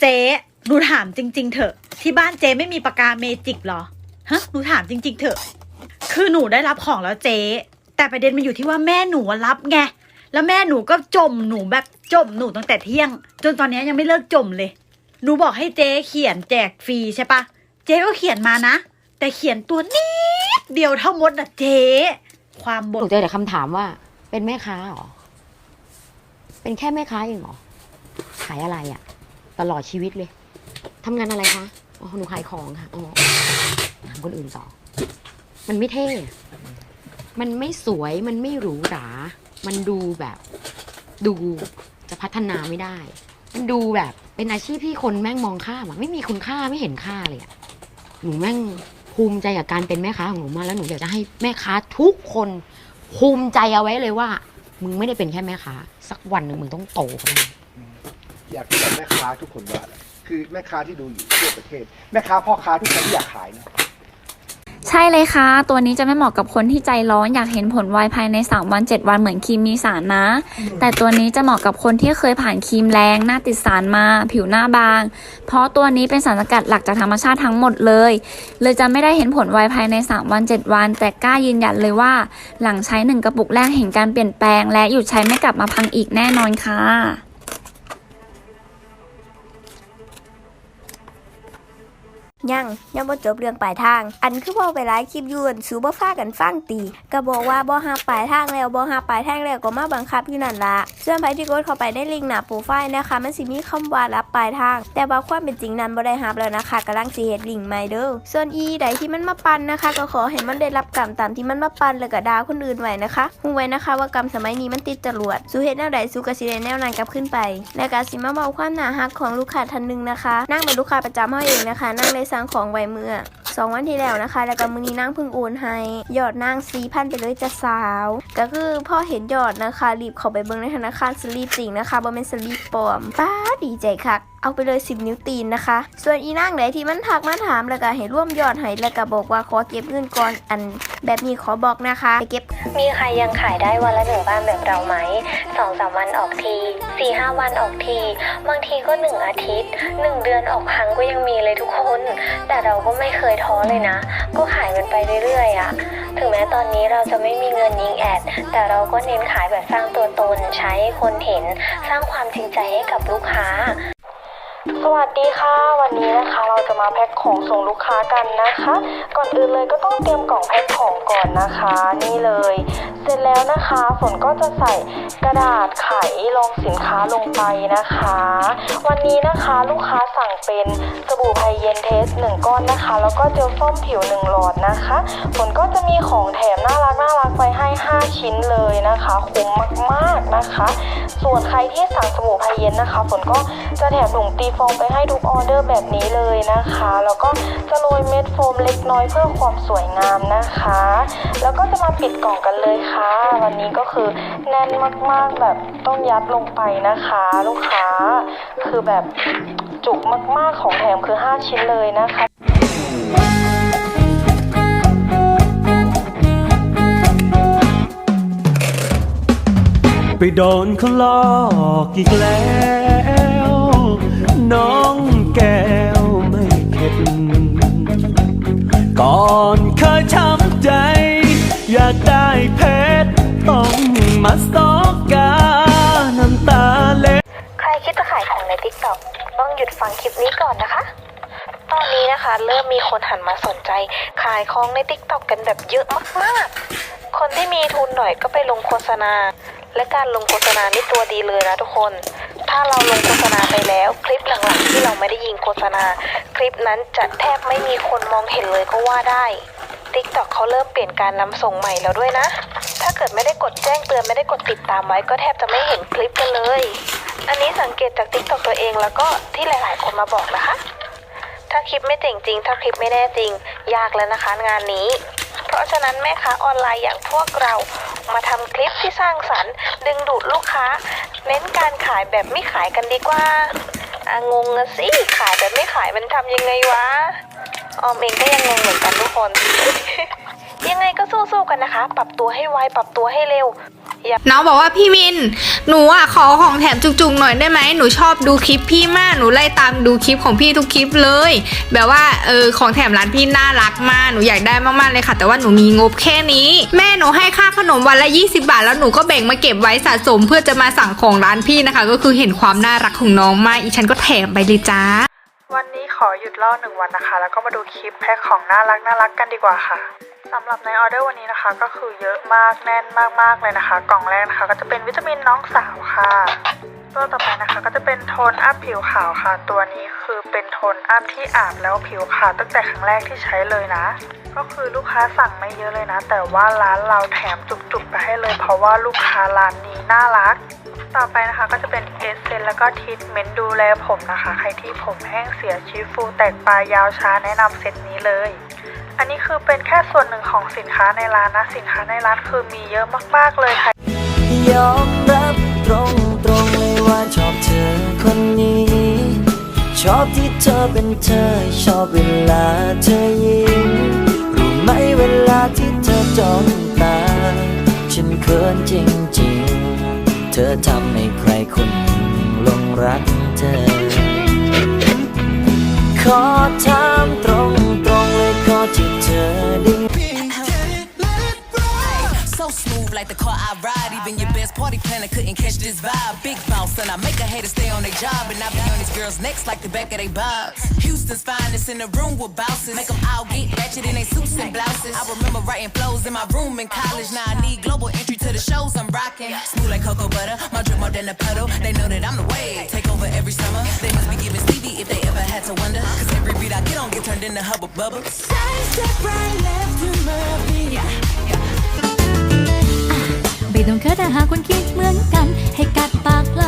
เจ๊หนูถามจริง ๆ เถอะ ที่บ้านเจ๊ไม่มีปากกาเมจิกเหรอ ฮะ หนูถามจริง ๆ เถอะ คือหนูได้รับของแล้วเจ๊ แต่ประเด็นมันอยู่ที่ว่าแม่หนูรับไง แล้วแม่หนูก็จมหนูแบบจมหนูตั้งแต่เที่ยง จนตอนนี้ยังไม่เลิกจมเลย หนูบอกให้เจ๊เขียนแจกฟรีใช่ปะ เจ๊ก็เขียนมานะ แต่เขียนตัวนิดเดียวเท่ามดอะเจ๊ ความบ่นูนเจอแต่คำถามว่า เป็นแม่ค้าเหรอ เป็นแค่แม่ค้าเองเหรอ ขายอะไรอะ ตลอดชีวิตเลยทำงานอะไรคะ อ๋อ หนูขายของค่ะ อ๋อถามคนอื่นต่อมันไม่เท่ มันไม่สวย มันไม่หรูหรา มันดูแบบ ดูจะพัฒนาไม่ได้ มันดูแบบเป็นอาชีพที่คนแม่งมองข้ามอะไม่มีคุณค่าไม่เห็นค่าเลยอะหนูแม่งภูมิใจกับการเป็นแม่ค้าของหนูมากแล้วหนูอยากจะให้แม่ค้าทุกคนภูมิใจเอาไว้เลยว่า มึงไม่ได้เป็นแค่แม่ค้า สักวันหนึ่งมึงต้องโตกัน อยากจะบอกแม่ค้าทุกคนว่าอะไรคือแม่ค้าที่ดูอยู่ทั่วประเทศ แม่ค้าพ่อค้าทุกคนที่อยากขายนะใช่เลยค่ะ ตัวนี้จะไม่เหมาะกับคนที่ใจร้อนอยากเห็นผลไวภายใน 3 วัน 7 วันเหมือนครีมมีสารนะ แต่ตัวนี้จะเหมาะกับคนที่เคยผ่านครีมแรง หน้าติดสารมา ผิวหน้าบาง เพราะตัวนี้เป็นสารสกัดหลักจากธรรมชาติทั้งหมดเลย เลยจะไม่ได้เห็นผลไวภายใน 3 วัน 7 วัน แต่กล้ายืนยันเลยว่า หลังใช้1กระปุกแรกเห็นการเปลี่ยนแปลง และหยุดใช้ไม่กลับมาพังอีกแน่นอนค่ะ ยังยังบ่จบเรื่องปลายทาง อันคือบ่ไปหลายคลิปยูนสูบ่ฟ้ากันฟังตีก็บอกว่าบ่ฮับปลายทางแล้วบ่ฮับปลายทางแล้วก็มาบังคับอยู่นั่นละส่วนใครที่กดเข้าไปในลิงก์หน้าโปรไฟล์นะคะ มันสิมีคำว่ารับปลายทาง แต่ว่าความเป็นจริงนั้นบ่ได้ฮับแล้วนะคะกำลังสิเฮ็ดลิงก์ใหม่เด้อส่วนอีใดที่มันมาปั่นนะคะ ก็ขอให้มันได้รับกรรมตามที่มันมาปั่นแล้วก็ด่าคนอื่นไว้นะคะฮู้ไว้นะคะว่ากรรมสมัยนี้มันติดจรวดสู้เฮ็ดแนวใดสู้ก็สิได้แนวนั้นกลับขึ้นไป แล้วก็สิมาเว้าความน่าฮักของลูกค้าท่านหนึงนะคะ นั่งเป็นลูกค้าประจำเฮาเองนะคะ นั่งเลยสั่งของไว้เมื่อ สองวันที่แล้วนะคะ แล้วก็มือนี้นั่งพิ่งโอนให้ยอดนั่งสี่พันไปเลยจะสาว ก็คือพ่อเห็นยอดนะคะรีบเข้าไปเบิ่งในธนาคารสลีปจริงนะคะบ่เป็นสลีปปลอมป้าดีใจคักเอาไปเลย 10 นิ้วตีนนะคะ ส่วนอีนั่งไหนที่มันทักมาถามแล้วก็ให้ร่วมยอดให้แล้วก็บอกว่าขอเก็บเงินก่อนอันแบบนี้ขอบอกนะคะไปเก็บ มีใครยังขายได้วันละหนึ่งบ้านแบบเราไหมสองสามวันออกทีสี่ห้าวันออกที บางทีก็หนึ่งอาทิตย์หนึ่งเดือนออกครั้งก็ยังมีเลยทุกคน แต่เราก็ไม่เคยท้อเลยนะ ก็ขายมันไปเรื่อยๆอะถึงแม้ตอนนี้เราจะไม่มีเงินยิงแอด แต่เราก็เน้นขายแบบสร้างตัวตน ใช้คนเห็น สร้างความจริงใจให้กับลูกค้า สวัสดีค่ะ วันนี้นะคะ มาแพ็คของส่งลูกค้ากันนะคะ ก่อนอื่นเลยก็ต้องเตรียมกล่องแพ็คของก่อนนะคะ นี่เลย เสร็จแล้วนะคะฝนก็จะใส่กระดาษไขรองสินค้าลงไปนะคะ วันนี้นะคะลูกค้าสั่งเป็นสบู่ไพเย็นเทสหนึ่งก้อนนะคะ แล้วก็เจลส้มผิวหนึ่งหลอดนะคะฝนก็จะมีของแถมน่ารักน่ารักไปให้ 5 ชิ้นเลยนะคะคุ้มมากๆนะคะ ส่วนใครที่สั่งสบู่ไพเย็นนะคะฝนก็จะแถมถุงตีฟองไปให้ทุกออเดอร์แบบนี้เลยนะคะแล้วก็จะโรยเม็ดโฟมเล็กน้อยเพื่อความสวยงามนะคะ แล้วก็จะมาปิดกล่องกันเลยค่ะ วันนี้ก็คือแน่นมากๆแบบต้องยัดลงไปนะคะ ลูกค้า คือแบบจุกมากๆของแถมคือ 5 ชิ้นเลยนะคะไปโดนเขาหลอกอีกแล้วากได้เพชรต้องมาสอกกาน้ำตาเล็ดใครคิดจะขายของใน TikTok ต้องหยุดฟังคลิปนี้ก่อนนะคะ ตอนนี้นะคะ เริ่มมีคนหันมาสนใจ ขายของใน TikTok กันแบบเยอะมากๆ คนที่มีทุนหน่อยก็ไปลงโฆษณา และการลงโฆษณานี่ตัวดีเลยนะทุกคน ถ้าเราลงโฆษณาไปแล้วคลิปหลังๆที่เราไม่ได้ยิงโฆษณา คลิปนั้นจะแทบไม่มีคนมองเห็นเลยก็ว่าได้ TikTok เขาเริ่มเปลี่ยนการนำส่งใหม่แล้วด้วยนะ ถ้าเกิดไม่ได้กดแจ้งเตือนไม่ได้กดติดตามไว้ก็แทบจะไม่เห็นคลิปกันเลย อันนี้สังเกตจาก TikTok ตัวเองแล้วก็ที่หลาย ๆ คนมาบอกนะคะ ถ้าคลิปไม่เจ๋งจริง ถ้าคลิปไม่แน่จริง ยากแล้วนะคะงานนี้ เพราะฉะนั้นแม่ค้าออนไลน์อย่างพวกเรามาทำคลิปที่สร้างสรรค์ ดึงดูดลูกค้า เน้นการขายแบบไม่ขายกันดีกว่าอะงงอะสิขายแบบไม่ขายมันทำยังไงวะ ออมเองก็ยังงงเหมือนกันทุกคน ยังไงก็สู้ๆกันนะคะ ปรับตัวให้ไวปรับตัวให้เร็วน้องบอกว่าพี่มิน หนูอะขอของแถมจุกๆหน่อยได้ไหมหนูชอบดูคลิปพี่มากหนูไล่ตามดูคลิปของพี่ทุกคลิปเลย แบบว่าเออของแถมร้านพี่น่ารักมากหนูอยากได้มากๆเลยค่ะ แต่ว่าหนูมีงบแค่นี้ แม่หนูให้ค่าขนมวันละ 20 บาท แล้วหนูก็แบ่งมาเก็บไว้สะสม เพื่อจะมาสั่งของร้านพี่นะคะ ก็คือเห็นความน่ารักของน้องมากอีฉันก็แถมไปเลยจ้า วันนี้ขอหยุดเล่าหนึ่งวันนะคะ แล้วก็มาดูคลิปแพ็คของน่ารักน่ารักกันดีกว่าค่ะสำหรับในออเดอร์วันนี้นะคะ ก็คือเยอะมากแน่นมากๆเลยนะคะ กล่องแรกนะคะ ก็จะเป็นวิตามินน้องสาวค่ะตัวต่อไปนะคะก็จะเป็นโทนอัพผิวขาวค่ะ ตัวนี้คือเป็นโทนอัพที่อาบแล้วผิวขาวตั้งแต่ครั้งแรกที่ใช้เลยนะ ก็คือลูกค้าสั่งไม่เยอะเลยนะ แต่ว่าร้านเราแถมจุกๆไปให้เลย เพราะว่าลูกค้าร้านนี้น่ารัก ต่อไปนะคะก็จะเป็นเอสเซนแล้วก็ทีทเมนต์ดูแลผมนะคะ ใครที่ผมแห้งเสียชีฟูแตกปลายยาวช้าแนะนำเซตนี้เลย อันนี้คือเป็นแค่ส่วนหนึ่งของสินค้าในร้านนะ สินค้าในร้านคือมีเยอะมากๆเลยค่ะยอมรับตรงตรงๆเลยว่าชอบเธอคนนี้ ชอบที่เธอเป็นเธอ ชอบเวลาเธอยิ้มรู้ไหมเวลาที่เธอจ้อง ธอทำให้ใครคนหนึ่งลงรักเธอ ขอถาม Smooth like the car I ride. Even your best party planner couldn't catch this vibe. Big bounce and I make a hater stay on their job. And I be on these girls' necks like the back of their bobs. Houston's finest in the room with bouncers. Make them all get ratchet in their suits and blouses. I remember writing flows in my room in college. Now I need global entry to the shows I'm rocking. Smooth like cocoa butter. My drip more than a puddle. They know that I'm the wave. Take over every summer. They must be giving Stevie if they ever had to wonder. Cause every beat I get on get turned into hubba bubba. Side step right left to my beat ต้องเคิดถ้าหากคุณคิดเหมือนกัน ให้กัดปากเลา